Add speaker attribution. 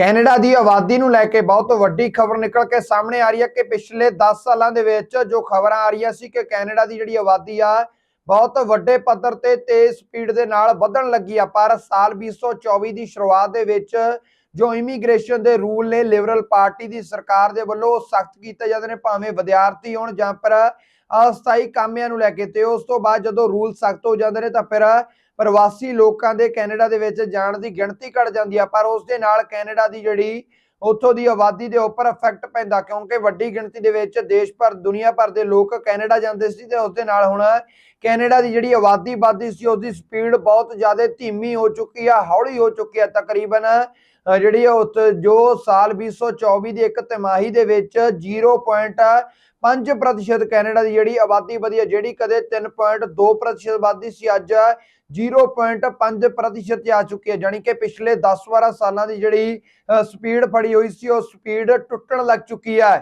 Speaker 1: Canada ਦੀ ਆਬਾਦੀ ਨੂੰ ਲੈ ਕੇ ਬਹੁਤ ਵੱਡੀ ਖਬਰ ਨਿਕਲ ਕੇ ਸਾਹਮਣੇ ਆ ਰਹੀ ਹੈ ਕਿ ਪਿਛਲੇ 10 ਸਾਲਾਂ ਦੇ ਵਿੱਚ ਜੋ ਖਬਰਾਂ ਆ ਰਹੀਆਂ ਸੀ ਕਿ ਕੈਨੇਡਾ ਦੀ ਜਿਹੜੀ ਆਬਾਦੀ ਆ, ਬਹੁਤ ਵੱਡੇ ਪੱਧਰ ਤੇ ਤੇਜ਼ ਸਪੀਡ ਦੇ ਨਾਲ ਵਧਣ ਲੱਗੀ ਆ। ਪਰ ਸਾਲ 2024 ਦੀ ਸ਼ੁਰੂਆਤ ਦੇ ਵਿੱਚ ਜੋ ਇਮੀਗ੍ਰੇਸ਼ਨ ਦੇ ਰੂਲ ਨੇ ਲਿਬਰਲ ਪਾਰਟੀ ਦੀ ਸਰਕਾਰ ਦੇ ਵੱਲੋਂ ਸਖਤ ਕੀਤੇ ਜਾਂਦੇ ਨੇ, ਭਾਵੇਂ ਵਿਦਿਆਰਥੀ ਹੋਣ ਜਾਂ ਫਿਰ ਅਸਥਾਈ ਕਾਮਿਆਂ ਨੂੰ ਲੈ ਕੇ। ਤੇ ਉਸ ਤੋਂ ਬਾਅਦ ਜਦੋਂ ਰੂਲ ਸਖਤ ਹੋ ਜਾਂਦੇ ਨੇ ਤਾਂ ਫਿਰ ਪ੍ਰਵਾਸੀ ਲੋਕਾਂ ਦੇ ਕੈਨੇਡਾ ਦੇ ਵਿੱਚ ਜਾਣ ਦੀ ਗਿਣਤੀ ਘਟ ਜਾਂਦੀ ਆ, ਪਰ ਉਸ ਦੇ ਨਾਲ ਕੈਨੇਡਾ ਦੀ ਜਿਹੜੀ ਉੱਥੋਂ ਦੀ ਆਬਾਦੀ ਦੇ ਉੱਪਰ ਇਫੈਕਟ ਪੈਂਦਾ, ਕਿਉਂਕਿ ਵੱਡੀ ਗਿਣਤੀ ਦੇ ਵਿੱਚ ਦੇਸ਼ ਭਰ, ਦੁਨੀਆ ਭਰ ਦੇ ਲੋਕ ਕੈਨੇਡਾ ਜਾਂਦੇ ਸੀ ਤੇ ਉਸ ਦੇ ਨਾਲ ਹੁਣ ਕੈਨੇਡਾ ਦੀ ਜਿਹੜੀ ਆਬਾਦੀ ਵੱਧਦੀ ਸੀ, ਉਹਦੀ ਸਪੀਡ ਬਹੁਤ ਜ਼ਿਆਦਾ ਧੀਮੀ ਹੋ ਚੁੱਕੀ ਆ, ਹੌਲੀ ਹੋ ਚੁੱਕੀ ਆ, ਤਕਰੀਬਨ ਜਿਹੜੀ ਉੱਥੇ ਜੋ ਸਾਲ 2024 ਦੀ ਇੱਕ ਤਿਮਾਹੀ ਦੇ ਵਿੱਚ 0.5% ਕੈਨੇਡਾ ਦੀ ਜਿਹੜੀ ਆਬਾਦੀ ਵਧੀ ਹੈ, ਜਿਹੜੀ ਕਦੇ 3.2% ਆਬਾਦੀ ਸੀ, ਅੱਜ 0.5% ਤੇ ਆ ਚੁੱਕੀ ਹੈ। ਜਾਨੀ ਕਿ ਪਿਛਲੇ 10-12 ਸਾਲਾਂ ਦੀ ਜਿਹੜੀ ਸਪੀਡ ਫੜੀ ਹੋਈ ਸੀ, ਉਹ ਸਪੀਡ ਟੁੱਟਣ ਲੱਗ ਚੁੱਕੀ ਹੈ।